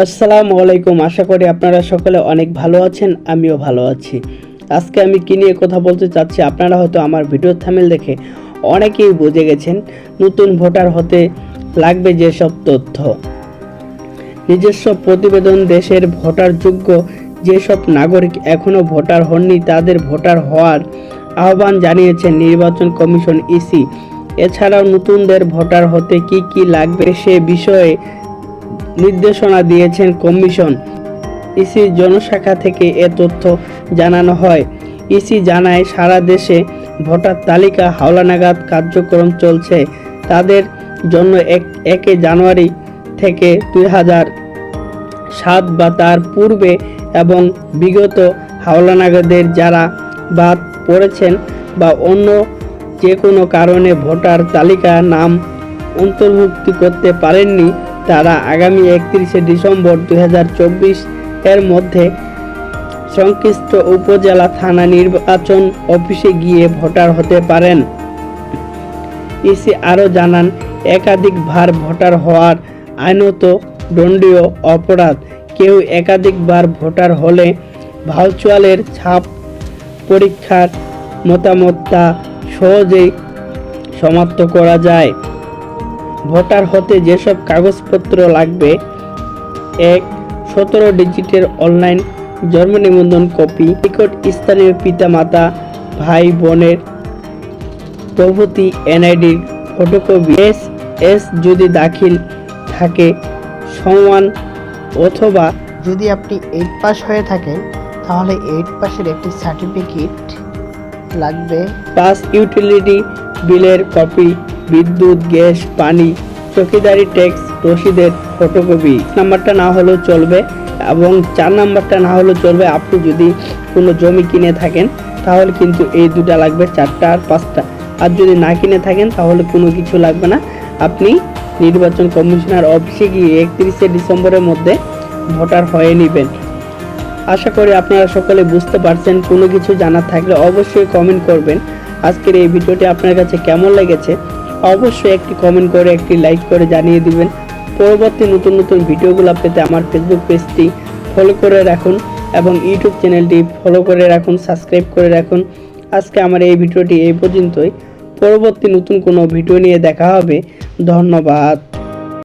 আসসালামু আলাইকুম। আশা করি আপনারা সকলে অনেক ভালো আছেন, আমিও ভালো আছি। আজকে আমি কী নিয়ে কথা বলতে চাচ্ছি আপনারা হয়তো আমার ভিডিও থামেল দেখে অনেকেই বুঝে গেছেন, নতুন ভোটার হতে লাগবে যেসব তথ্য। নিজস্ব প্রতিবেদন, দেশের ভোটার যোগ্য যেসব নাগরিক এখনও ভোটার হননি, তাদের ভোটার হওয়ার আহ্বান জানিয়েছেন নির্বাচন কমিশন ইসি। এছাড়াও নতুনদের ভোটার হতে কি কি লাগবে সে বিষয়ে নির্দেশনা দিয়েছেন কমিশন। ইসি জনশাখা থেকে এ তথ্য জানানো হয়। ইসি জানায়, সারা দেশে ভোটার তালিকা হাওলানাগাদ কার্যক্রম চলছে। তাদের জন্য এক, একে জানুয়ারি থেকে দুই হাজার সাত বা তার পূর্বে এবং বিগত হাওলানাগাদের যারা বাদ পড়েছেন বা অন্য যে কোনো কারণে ভোটার তালিকা নাম অন্তর্ভুক্তি করতে পারেননি তারা আগামী একত্রিশে ডিসেম্বর দু হাজার চব্বিশ এর মধ্যে সংশ্লিষ্ট উপজেলা থানা নির্বাচন অফিসে গিয়ে ভোটার হতে পারেন। ইসি আরও জানান একাধিকবার ভোটার হওয়ার আইনত দণ্ডীয় অপরাধ, কেউ একাধিকবার ভোটার হলে ভার্চুয়ালের ছাপ পরীক্ষার মতামতটা সহজেই সমাপ্ত করা যায়। ভোটার হতে যেসব কাগজপত্র লাগবে এক সতেরো ডিজিটের অনলাইন জন্ম নিবন্ধন কপি নিকট স্থানীয় পিতামাতা ভাই বোনের প্রভৃতি এনআইডির ফটোকপি এস এস যদি দাখিল থাকে সমান অথবা যদি আপনি এইট পাস হয়ে থাকেন তাহলে এইট পাসের একটি সার্টিফিকেট লাগবে। পাস ইউটিলিটি বিলের কপি বিদ্যুৎ, গ্যাস, পানি, চকিদারি, ট্যাক্স, রসিদের ফটোকপি। নাম্বারটা না হলেও চলবে এবং চার নাম্বারটা না হলেও চলবে। আপনি যদি কোনো জমি কিনে থাকেন, তাহলে কিন্তু এই দুটা লাগবে, চারটা আর পাঁচটা। আর যদি না কিনে থাকেন, তাহলে কোনো কিছু লাগবে না। আপনি নির্বাচন কমিশনার অফিসে গিয়ে একত্রিশে ডিসেম্বরের মধ্যে ভোটার হয়ে নেবেন। আশা করি আপনারা সকলে বুঝতে পারছেন। কোনো কিছু জানার থাকলে অবশ্যই কমেন্ট করবেন। আজকের এই ভিডিওটি আপনার কাছে কেমন লেগেছে? অবশ্যই একটি কমেন্ট করে, একটি লাইক করে জানিয়ে দিবেন। পরবর্তী নতুন নতুন ভিডিওগুলো পেতে আমার ফেসবুক পেজটি ফলো করে রাখুন এবং ইউটিউব চ্যানেলটি ফলো করে রাখুন সাবস্ক্রাইব করে রাখুন। আজকে আমার এই ভিডিওটি এই পর্যন্তই। পরবর্তী নতুন কোনো ভিডিও নিয়ে দেখা হবে। ধন্যবাদ।